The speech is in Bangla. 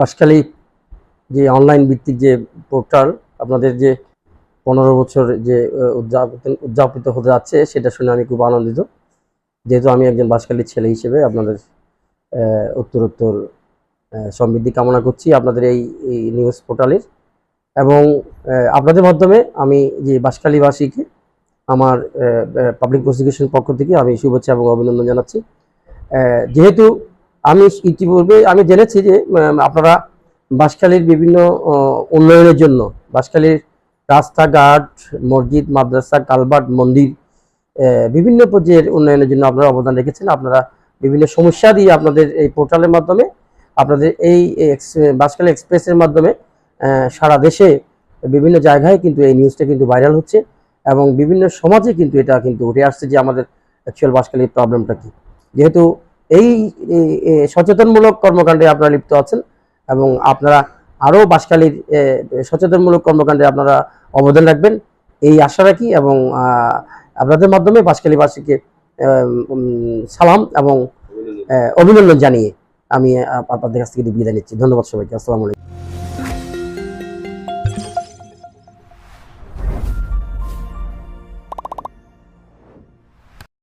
পাশখালী যে অনলাইন ভিত্তিক যে পোর্টাল আপনাদের যে পনেরো বছর যে উদযাপন উদযাপিত হতে যাচ্ছে, সেটা শুনে আমি খুব আনন্দিত। যেহেতু আমি একজন বাসখালীর ছেলে হিসেবে আপনাদের উত্তরোত্তর সমৃদ্ধি কামনা করছি আপনাদের এই এই নিউজ পোর্টালের এবং আপনাদের মাধ্যমে আমি যে বাসখালীবাসীকে আমার পাবলিক প্রসিকিউশন পক্ষ থেকে আমি শুভেচ্ছা এবং অভিনন্দন জানাচ্ছি। যেহেতু আমি ইতিপূর্বে আমি জেনেছি যে আপনারা বাঁশখালীর বিভিন্ন উন্নয়নের জন্য, বাঁশখালীর রাস্তাঘাট, মসজিদ, মাদ্রাসা কালভার্ট মন্দির বিভিন্ন পর্যায়ের উন্নয়নের জন্য আপনারা অবদান রেখেছেন। আপনারা বিভিন্ন সমস্যা দিয়ে আপনাদের এই পোর্টালের মাধ্যমে, আপনাদের এই বাঁশখালী এক্সপ্রেসের মাধ্যমে সারা দেশে বিভিন্ন জায়গায় কিন্তু এই নিউজটা কিন্তু ভাইরাল হচ্ছে এবং বিভিন্ন সমাজে কিন্তু এটা কিন্তু উঠে আসছে যে আমাদের অ্যাকচুয়াল বাঁশখালীর প্রবলেমটা কি। যেহেতু এই সচেতনমূলক কর্মকাণ্ডে আপনারা লিপ্ত আছেন এবং আপনারা আরও বাসকালীর সচেতনমূলক কর্মকাণ্ডে আপনারা অবদান রাখবেন। এই আশা রাখি এবং আপনাদের মাধ্যমে বাসকালীবাসীকে সালাম এবং অভিনন্দন জানিয়ে আমি আপনাদের কাছ থেকে বিদায় নিচ্ছি। ধন্যবাদ সবাইকে। আসসালামু আলাইকুম।